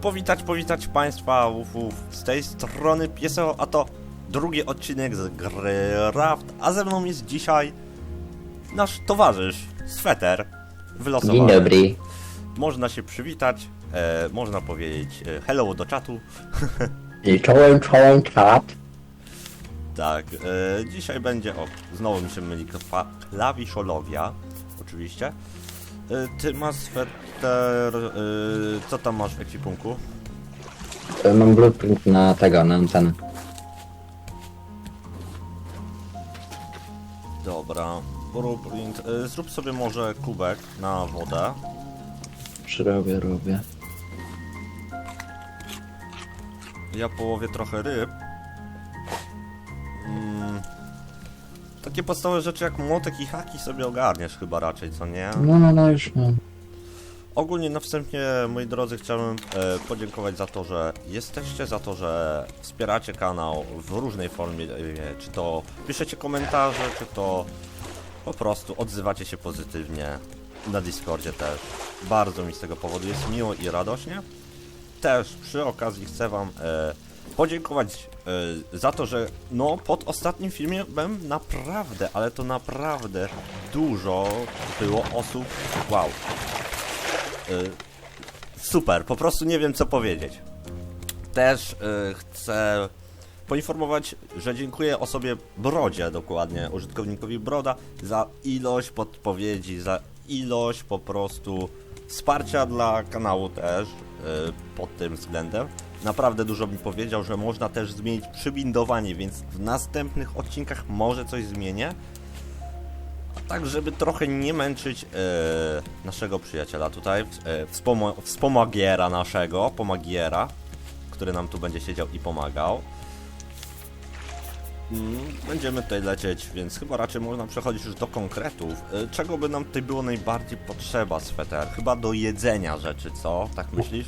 powitać, powitać Państwa uf, uf, z tej strony Pieseo, a to drugi odcinek z gry Raft, a ze mną jest dzisiaj nasz towarzysz, Sweter, wylosowany. Dzień dobry. Można się przywitać, e, można powiedzieć e, hello do czatu. I Czołem, czołem, czat. Tak, e, dzisiaj będzie, o, znowu mi się myli klawiszolowia, oczywiście. E, ty masz Sweter, e, co tam masz w ekwipunku? E, Mam blueprint na tego, na antenę. Dobra, blueprint. Y, Zrób sobie może kubek na wodę. Robię, robię. Ja połowię trochę ryb. Takie podstawowe rzeczy jak młotek i haki sobie ogarniesz chyba raczej, co nie? No, no, no, już mam. Ogólnie na wstępie, moi drodzy, chciałbym e, podziękować za to, że jesteście, za to, że wspieracie kanał w różnej formie, e, czy to piszecie komentarze, czy to po prostu odzywacie się pozytywnie na Discordzie też. Bardzo mi z tego powodu jest miło i radośnie. Też przy okazji chcę wam e, podziękować e, za to, że no pod ostatnim filmem naprawdę, ale to naprawdę dużo było osób, wow, Y, Super, po prostu nie wiem co powiedzieć. Też y, chcę poinformować, że dziękuję osobie Brodzie, dokładnie użytkownikowi Broda, za ilość podpowiedzi, za ilość po prostu wsparcia dla kanału też pod tym względem. Naprawdę dużo mi powiedział, że można też zmienić przybindowanie, więc w następnych odcinkach może coś zmienię. Tak, żeby trochę nie męczyć e, naszego przyjaciela tutaj, e, wspomo wspomagiera naszego, pomagiera, który nam tu będzie siedział i pomagał. Mm, Będziemy tutaj lecieć, więc chyba raczej można przechodzić już do konkretów. E, czego by nam tutaj było najbardziej potrzeba, Sweter? Chyba do jedzenia rzeczy, co? Tak myślisz?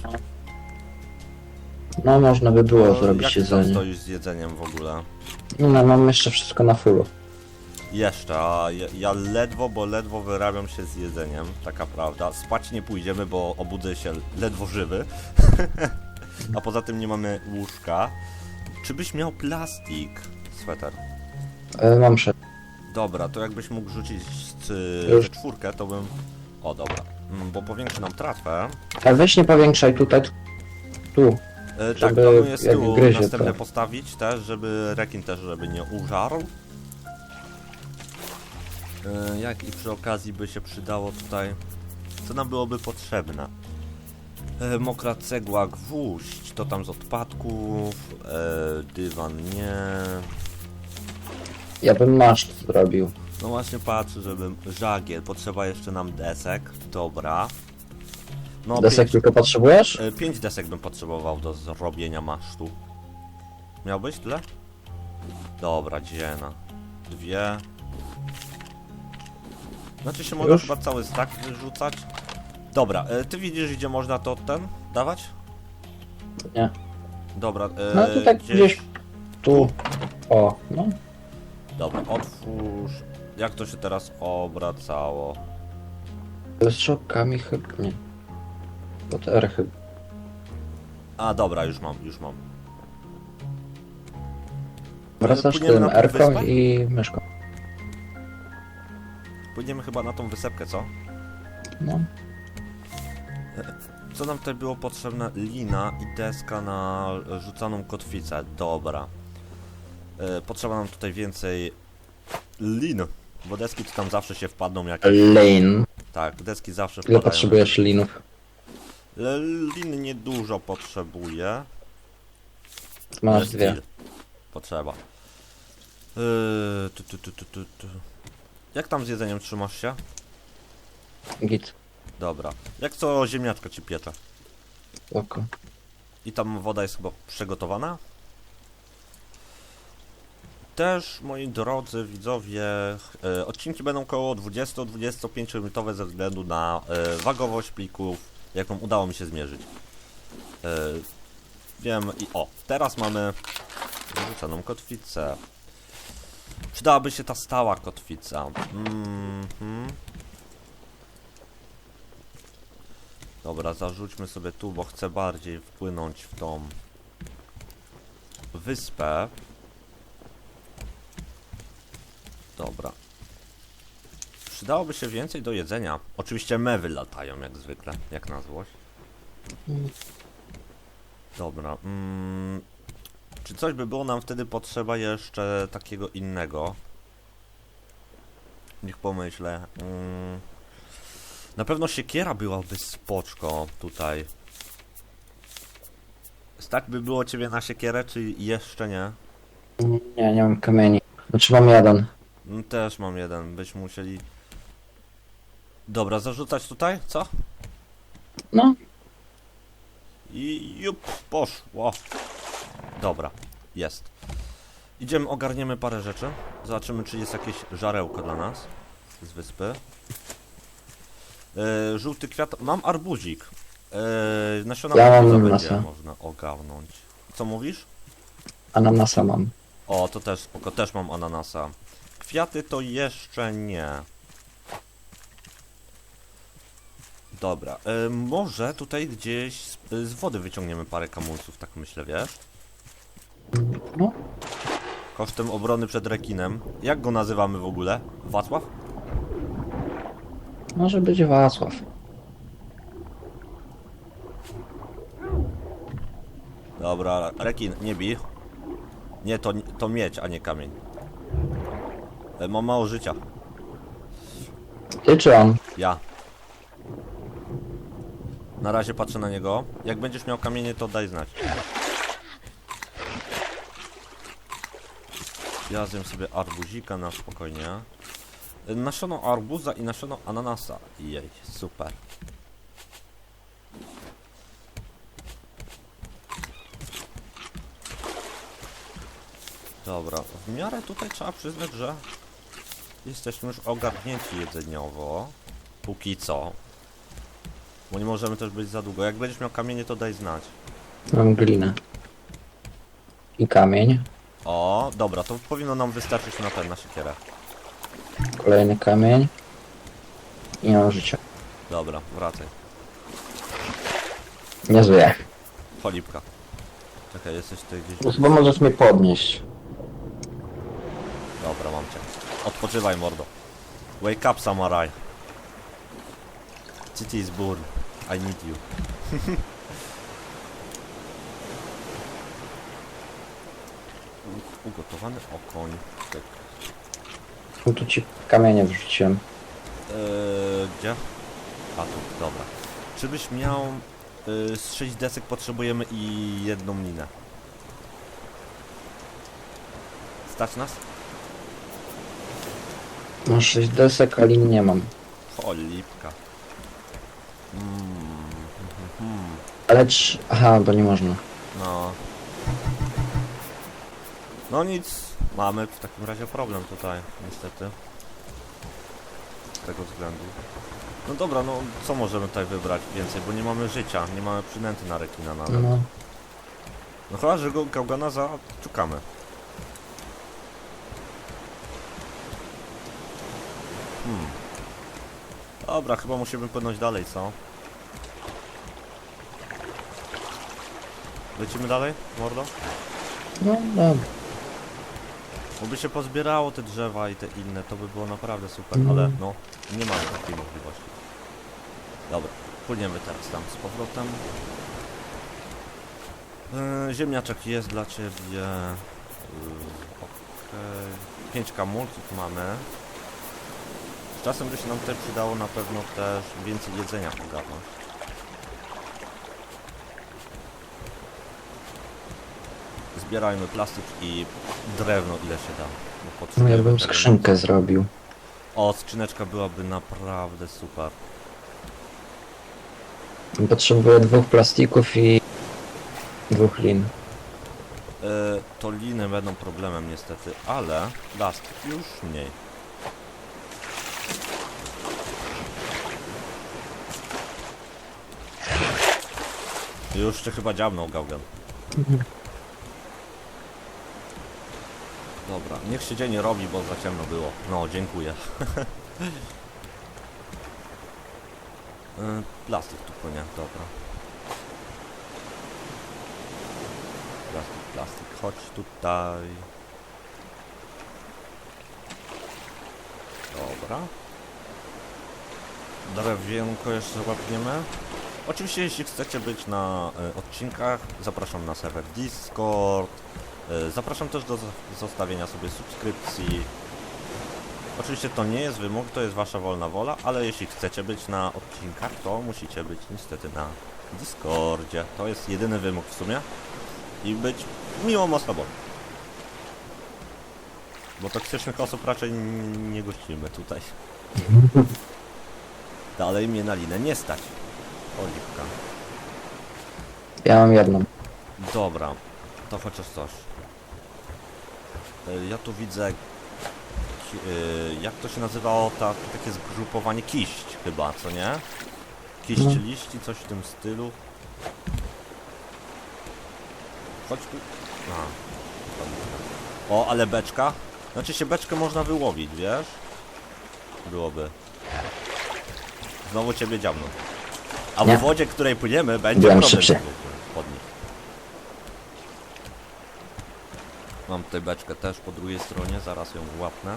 No, można by było No, zrobić jak ty tam jedzenie. stoisz z jedzeniem w ogóle? No, no, mam jeszcze wszystko na fullu. Jeszcze, a ja, ja ledwo, bo ledwo wyrabiam się z jedzeniem, taka prawda. Spać nie pójdziemy, bo obudzę się ledwo żywy. a poza tym nie mamy łóżka. Czy byś miał plastik, sweter? E, mam sze... Dobra, to jakbyś mógł rzucić Już. czwórkę, to bym... O, dobra. Mm, bo powiększy nam tratwę. Ale weź nie powiększaj tutaj. Tu. E, tak, Żeby planuję z jak tyłu gryzie, następne to- postawić też, żeby rekin też, żeby nie użarł. E, jak i przy okazji by się przydało tutaj, co nam byłoby potrzebne? E, mokra cegła, gwóźdź, to tam z odpadków, e, dywan nie. Ja bym maszt zrobił. No właśnie patrzę, żebym żagiel, potrzeba jeszcze nam desek, dobra. No, Desek pięć, tylko potrzebujesz? e, pięć desek bym potrzebował do zrobienia masztu. Miałbyś tyle? Dobra, dziena. Dwie. Znaczy się Już? chyba cały stack wyrzucać. Dobra, e, ty widzisz gdzie można to ten dawać? Nie. Dobra, e, No to tak gdzieś tu. O, no. Dobra, otwórz. Jak to się teraz obracało? Z szokami chyba nie. Pod R chyba. A dobra, już mam, już mam. Wracasz Płyniemy tym na wyspę? i myszką. Pójdziemy chyba na tą wysepkę, co? No. Co nam tutaj było potrzebne? Lina i deska na rzucaną kotwicę. Dobra. E, potrzeba nam tutaj więcej lin. Bo deski to tam zawsze się wpadną jak... Lane. Tak, deski zawsze Ile wpadają. potrzebujesz linów? Lin niedużo potrzebuję. Masz Ale dwie. Potrzeba. Yy, tu, tu, tu, tu, tu, tu. Jak tam z jedzeniem trzymasz się? Git. Dobra. Jak co ziemniaczka ci piecze? Oko. I tam woda jest chyba przygotowana? Też, moi drodzy widzowie, e, odcinki będą około 20-25 minutowe ze względu na e, wagowość plików, jaką udało mi się zmierzyć. E, wiem i o, teraz mamy wyrzuconą kotwicę. Przydałaby się ta stała kotwica. Mhm. Dobra, zarzućmy sobie tu, bo chcę bardziej wpłynąć w tą wyspę. Dobra. Przydałoby się więcej do jedzenia. Oczywiście mewy latają jak zwykle, jak na złość. Dobra. Mm, czy coś by było nam wtedy potrzeba jeszcze takiego innego? Niech pomyślę. Mm, na pewno siekiera byłaby spoczko tutaj. Stać by było ciebie na siekierę, czy jeszcze nie? Nie, nie mam kamieni. Znaczy mam jeden. Mm, Też mam jeden, byśmy musieli... Dobra, zarzucać tutaj, co? No, I jup, poszło. Dobra, jest. Idziemy, ogarniemy parę rzeczy. Zobaczymy, czy jest jakieś żarełko dla nas z wyspy. E, żółty kwiat. Mam arbuzik. E, nasiona Ja mam będzie nasa. można ogarnąć. Co mówisz? ananasa mam. O, to też spoko, też mam ananasa. Kwiaty to jeszcze nie. Dobra, e, może tutaj gdzieś z, z wody wyciągniemy parę kamulców, tak myślę, wiesz? No, Kosztem obrony przed rekinem. Jak go nazywamy w ogóle? Wacław? może być Wacław. Dobra, rekin, nie bij. Nie, to, to miedź, a nie kamień. E, mam mało życia. Ty czy on? Ja. Na razie patrzę na niego. Jak będziesz miał kamienie, to daj znać. Ja zjem sobie arbuzika na spokojnie. Nasiono arbuza i nasiono ananasa. Jej, super. Dobra, w miarę tutaj trzeba przyznać, że Jesteśmy już ogarnięci jedzeniowo. Póki co. Bo nie możemy też być za długo. Jak będziesz miał kamienie, to daj znać. Mam glinę. I kamień. O, dobra, to powinno nam wystarczyć na ten, na siekierę. Kolejny kamień. I mam życie. Dobra, wracaj. Nie żyję. Cholipka. Czekaj, jesteś tutaj gdzieś... Chyba możesz mnie podnieść. Dobra, mam cię. Odpoczywaj, mordo. Wake up, samurai. City is born. I need you. Ugotowany okoń. Tak. No tu ci kamienie wrzuciłem. Eee, gdzie? A tu, dobra. Czy byś miał... Yy, z 6 desek potrzebujemy i jedną linę. Stać nas? Mam 6 desek, a lin nie mam. Cholipka. Mm, hmm, Ale trz... Aha, bo nie można. no. No nic, mamy w takim razie problem tutaj, niestety. Z tego względu. No dobra, no co możemy tutaj wybrać więcej, bo nie mamy życia, nie mamy przynęty na rekina nawet. No. No chyba, że go gałgana zaczukamy. Hmm. Dobra, chyba musimy płynąć dalej, co? Lecimy dalej, mordo? No, dobra. Bo by się pozbierało te drzewa i te inne, to by było naprawdę super, No. ale no, nie mamy takiej możliwości. Dobra, płyniemy teraz tam z powrotem. Yy, ziemniaczek jest dla ciebie. Yy, Okej. Pięć kamulców mamy. Z czasem by się nam tutaj przydało na pewno też więcej jedzenia ogarnąć. Zbierajmy plastik i drewno ile się da. Bo No ja potrzebujemy bym tego. skrzynkę zrobił. O, skrzyneczka byłaby naprawdę super. Potrzebuję dwóch plastików i dwóch lin. E, to liny będą problemem niestety, ale plastik już mniej. Już cię chyba dziabnął gałgan. Dobra, niech się dzień robi, bo za ciemno było. No, dziękuję. Y, plastik tu płynie, dobra. Plastik, plastik, chodź tutaj. Dobra. Drewienko jeszcze łapniemy. Oczywiście jeśli chcecie być na y, odcinkach, zapraszam na serwer Discord. Y, zapraszam też do zostawienia sobie subskrypcji. Oczywiście to nie jest wymóg, to jest wasza wolna wola, ale jeśli chcecie być na odcinkach, to musicie być niestety na Discordzie. To jest jedyny wymóg w sumie. I być miłą osobą. Bo toksycznych osób raczej nie gościmy tutaj. Dalej mnie na linę nie stać. Oliwka. Ja mam jedną. Dobra, to chociaż coś. Y, Ja tu widzę, y, jak to się nazywało, ta, takie zgrupowanie kiść chyba, co nie? Kiść No. liści, coś w tym stylu. Chodź tu. A. O, ale beczka? Znaczy się beczkę można wyłowić, wiesz? Byłoby. Znowu ciebie dziabną. A w wodzie, której płyniemy, będzie Byłem problem. pod nich. Mam tutaj beczkę też po drugiej stronie, zaraz ją łapnę.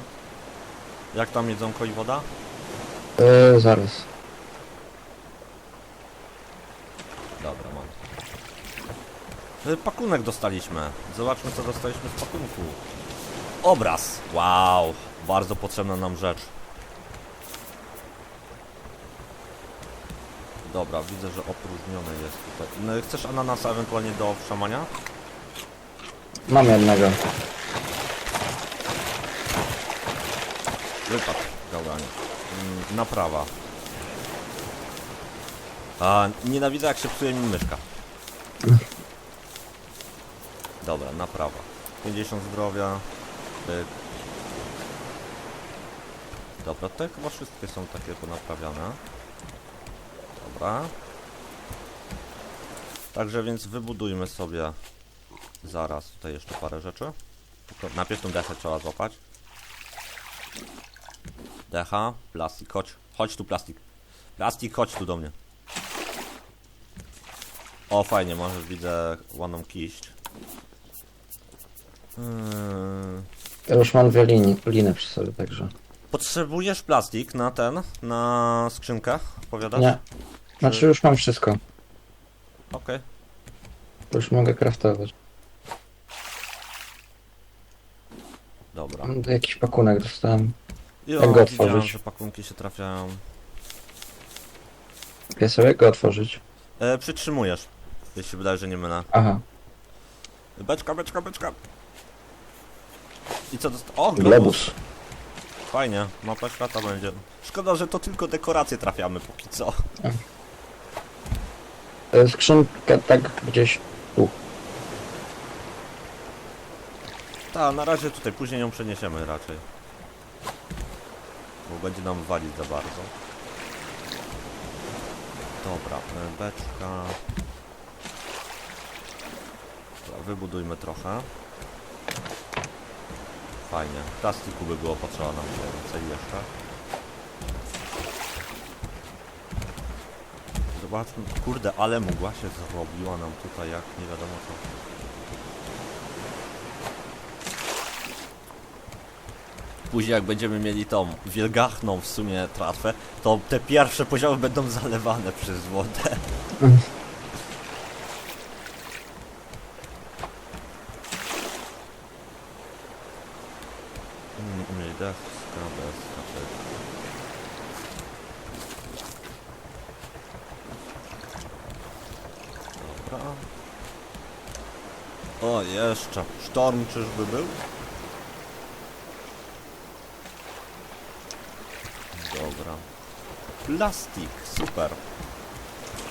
Jak tam jedzonko i woda? Yy, zaraz. Dobra, mam. Y, Pakunek dostaliśmy. Zobaczmy co dostaliśmy z pakunku. Obraz! Wow! Bardzo potrzebna nam rzecz. Dobra, widzę, że opróżnione jest tutaj. No, chcesz ananasa ewentualnie do wszamania? Mam jednego. Wypad, gałganie. Mm, Naprawa. A, nienawidzę jak się psuje mi myszka. Dobra, naprawa. 50 zdrowia. Dobra, te chyba wszystkie są takie ponaprawiane. Dobra. Także więc wybudujmy sobie zaraz tutaj jeszcze parę rzeczy. Tylko najpierw tą deskę trzeba złapać. Decha, plastik, chodź. Chodź tu plastik. Plastik, chodź tu do mnie. O, fajnie, może widzę ładną kiść. Yy, Ja już mam dwie liny, liny przy sobie, także. Potrzebujesz plastik na ten, na skrzynkę, powiadasz? Nie. Znaczy już mam wszystko. Okej. Już mogę craftować. Dobra. Mam Jakiś pakunek dostałem. Jo, Jak go widziałem, otworzyć? że pakunki się trafiają. Ja sobie go otworzyć. E, przytrzymujesz, jeśli wydaje, że nie mylę. Aha. Beczka, beczka, beczka. I co dost... O, globus. Globus. Fajnie, mapa świata będzie. Szkoda, że to tylko dekoracje trafiamy póki co. E, Skrzynkę tak gdzieś tu. Tak, na razie tutaj, później ją przeniesiemy raczej. Bo będzie nam walić za bardzo. Dobra, beczka. Dobra, wybudujmy trochę. Fajnie. Plastiku by było potrzeba nam więcej jeszcze. Zobaczmy, kurde, ale mgła się zrobiła nam tutaj jak nie wiadomo co. Później jak będziemy mieli tą wielgachną w sumie tratwę, to te pierwsze poziomy będą zalewane przez wodę. Dobra. O, jeszcze. Sztorm czyżby był? Dobra. Plastik, super.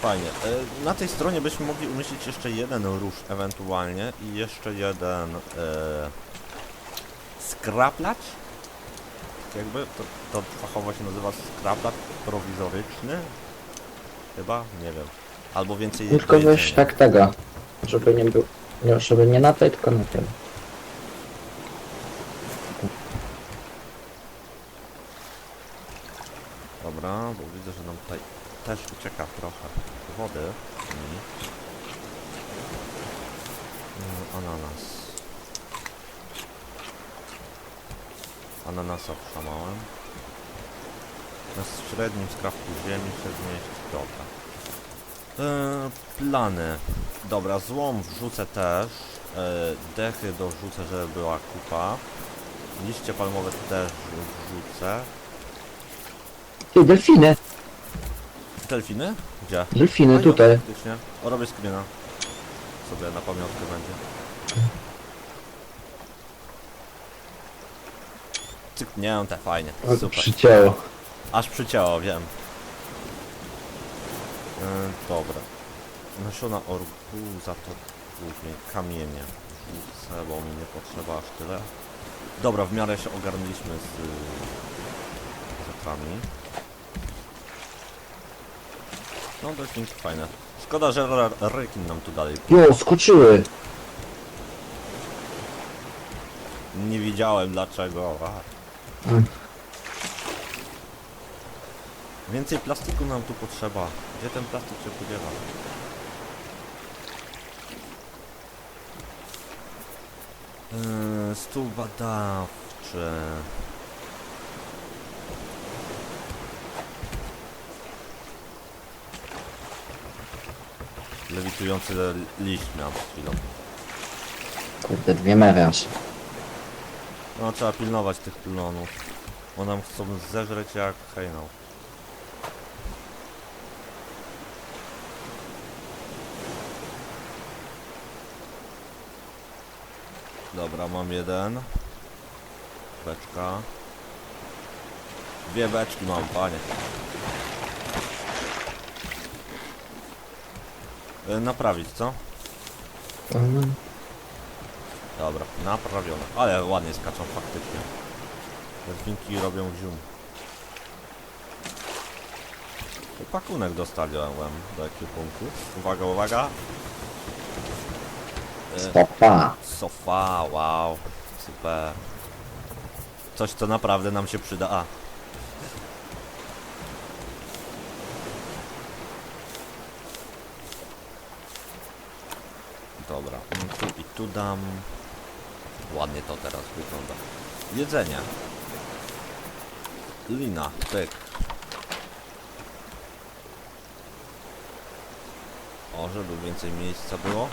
Fajnie. E, Na tej stronie byśmy mogli umieścić jeszcze jeden róż ewentualnie i jeszcze jeden e, skraplacz. Jakby to, to fachowo się nazywa skraplacz prowizoryczny. Chyba? Nie wiem. Albo więcej Tylko weź tak tego. Żeby nie był. Nie, żeby nie na tej, tylko na tym. Dobra, bo widzę, że nam tutaj też ucieka trochę wody. mi. Mm, Ananas. Ananasa przemałem. Na średnim skrawku ziemi się zmieści. Dobra. Eee, plany. Dobra, złom wrzucę też. Eee, dechy dorzucę, żeby była kupa. Liście palmowe też wrzucę. Ty, delfiny! Delfiny? Gdzie? Delfiny A, jo, tutaj. Faktycznie. O, robię screena. Sobie na pamiątkę będzie. Cyknięte, fajnie. O, Super. Przycięło. Aż przycięło, wiem. Yy, dobra. Nasiona orguza to później. Kamienie. Rzucę, bo mi nie potrzeba aż tyle. Dobra, w miarę się ogarnęliśmy z rzeczami. No, delfinki fajne. Szkoda, że re- rekin nam tu dalej. Jo, skoczyły! Nie widziałem dlaczego. A. Mm. Więcej plastiku nam tu potrzeba. Gdzie ten plastik się podziewa? Yy, stół badawczy. Lewitujący li- liść miałem przed chwilą. Kurde, dwie mewiasz. No trzeba pilnować tych plonów. Bo nam chcą zeżreć jak hejnał. Dobra, mam jeden. Beczka. Dwie beczki mam, panie. Y, Naprawić, co? Mhm. Dobra, naprawione. Ale ładnie skaczą faktycznie. Delfinki robią zium. Tu Pakunek dostaliłem do ekwipunku. Uwaga, uwaga. E, Stopa. sofa, wow. Super. Coś, co naprawdę nam się przyda. A. Dobra, mm, tu dam. Ładnie to teraz wygląda. Jedzenie. Lina, pyk. O, żeby więcej miejsca było.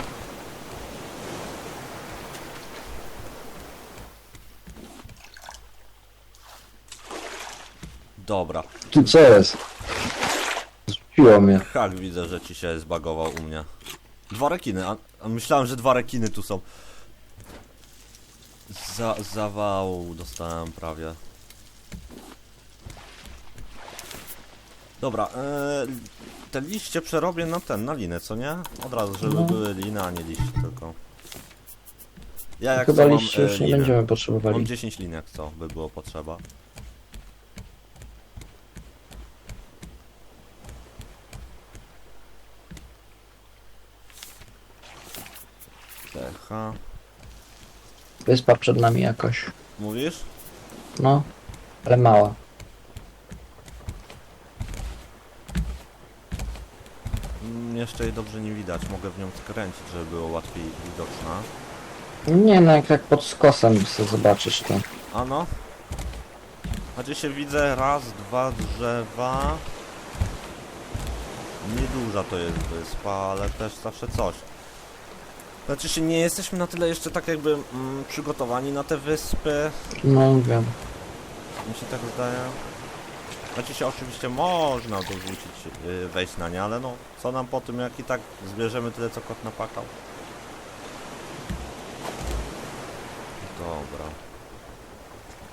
Dobra. Tu co jest? Zbiło mnie. Hak widzę, że ci się zbagował u mnie. Dwa rekiny, a, a myślałem, że dwa rekiny tu są. Za, zawału dostałem prawie. Dobra, e, te liście przerobię na ten, na linę, co nie? Od razu, żeby No. były liny, a nie liście tylko. Ja jak Chyba co mam, liści e, już nie linę. będziemy Mam potrzebowali. 10 lin jak co by było potrzeba. Techa. Wyspa przed nami jakoś. Mówisz? No, ale mała. Mm, Jeszcze jej dobrze nie widać. Mogę w nią skręcić, żeby było łatwiej widoczna. Nie no, jak tak pod skosem sobie zobaczysz to. A no. Znaczy się widzę raz, dwa drzewa. Nieduża to jest wyspa, ale też zawsze coś. Znaczy się nie jesteśmy na tyle jeszcze tak jakby mm, przygotowani na te wyspy. No wiem. Mi się tak zdaje. Znaczy się oczywiście można dorzucić, yy, wejść na nie, ale no co nam po tym jak i tak zbierzemy tyle co kot napakał. Dobra.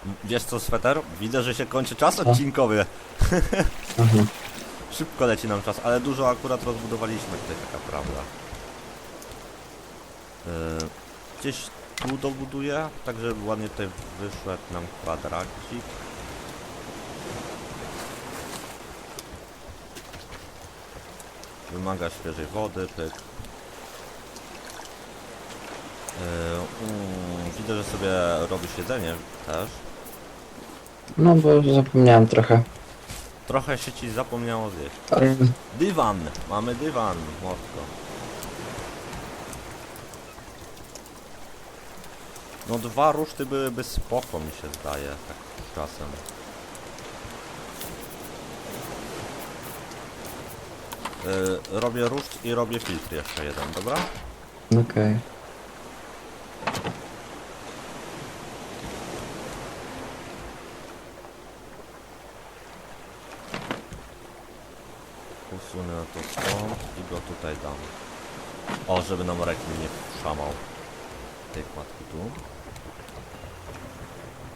M- Wiesz co sweter? Widzę, że się kończy czas odcinkowy. Mhm. Szybko leci nam czas, ale dużo akurat rozbudowaliśmy tutaj taka prawda. Yy, gdzieś tu dobuduję, tak żeby ładnie tutaj wyszedł nam kwadracik. Wymaga świeżej wody, pyk. Yy, mm, widzę, że sobie robisz jedzenie też. No bo zapomniałem trochę. Trochę się ci zapomniało zjeść. Dywan! Mamy dywan, mocno. No dwa ruszty byłyby spoko, mi się zdaje, tak czasem. Yy, robię ruszt i robię filtr jeszcze jeden, dobra? Okej. Usunę to stąd i go tutaj dam. O, żeby nam rekin nie szamał. Tej kładki tu.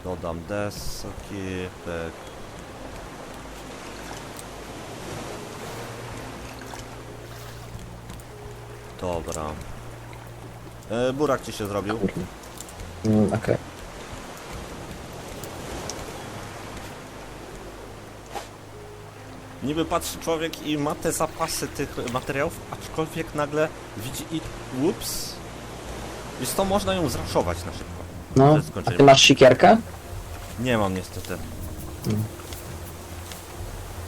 Dodam deski, tak. Dobra. E, burak ci się zrobił. Kurde. Mm, Okej. Niby patrzy człowiek i ma te zapasy tych materiałów, aczkolwiek nagle widzi i... Ups. Jest to można ją zraszować na szybko. No, a skończeniem. ty masz sikierkę? Nie mam niestety. Mm.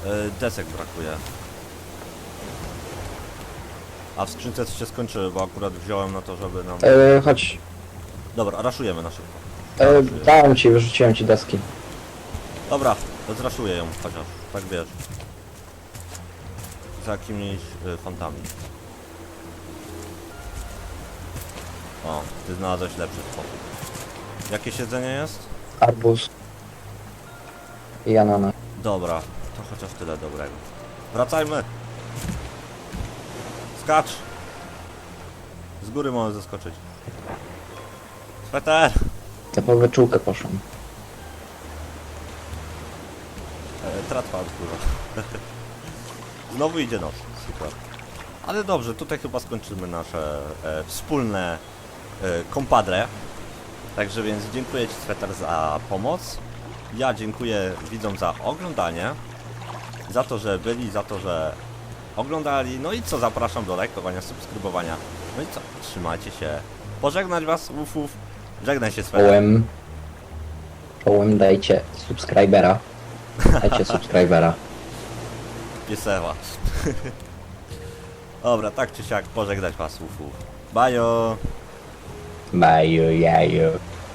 E, desek brakuje. A w skrzynce się skończyły, bo akurat wziąłem na to, żeby nam... E, chodź. Dobra, raszujemy na szybko. E, dałem ci, wyrzuciłem ci deski. Dobra, zraszuję ją chociaż, tak wiesz. Z jakimiś y, fantami. O, ty znalazłeś lepszy sposób. Jakie siedzenie jest? Arbuz. I ananas. Dobra, to chociaż tyle dobrego. Wracajmy! Skacz! Z góry możemy zeskoczyć. Sweter! Ja po wyczółkę poszłem. E, tratwa odpływa. Znowu idzie noc. Super. Ale dobrze, tutaj chyba skończymy nasze e, wspólne e, kompadre. Także więc dziękuję Ci Sweter za pomoc. Ja dziękuję widzom za oglądanie. Za to, że byli, za to, że oglądali. No i co, zapraszam do lajkowania, subskrybowania. No i co, trzymajcie się. Pożegnać Was, uf, uf. Żegnaj się Sweter. Czołem. Czołem dajcie subskrybera. Dajcie subskrybera. Pieseła. Dobra, tak czy siak, pożegnać was, uf, uf. Bajo! Bye, you, yeah you.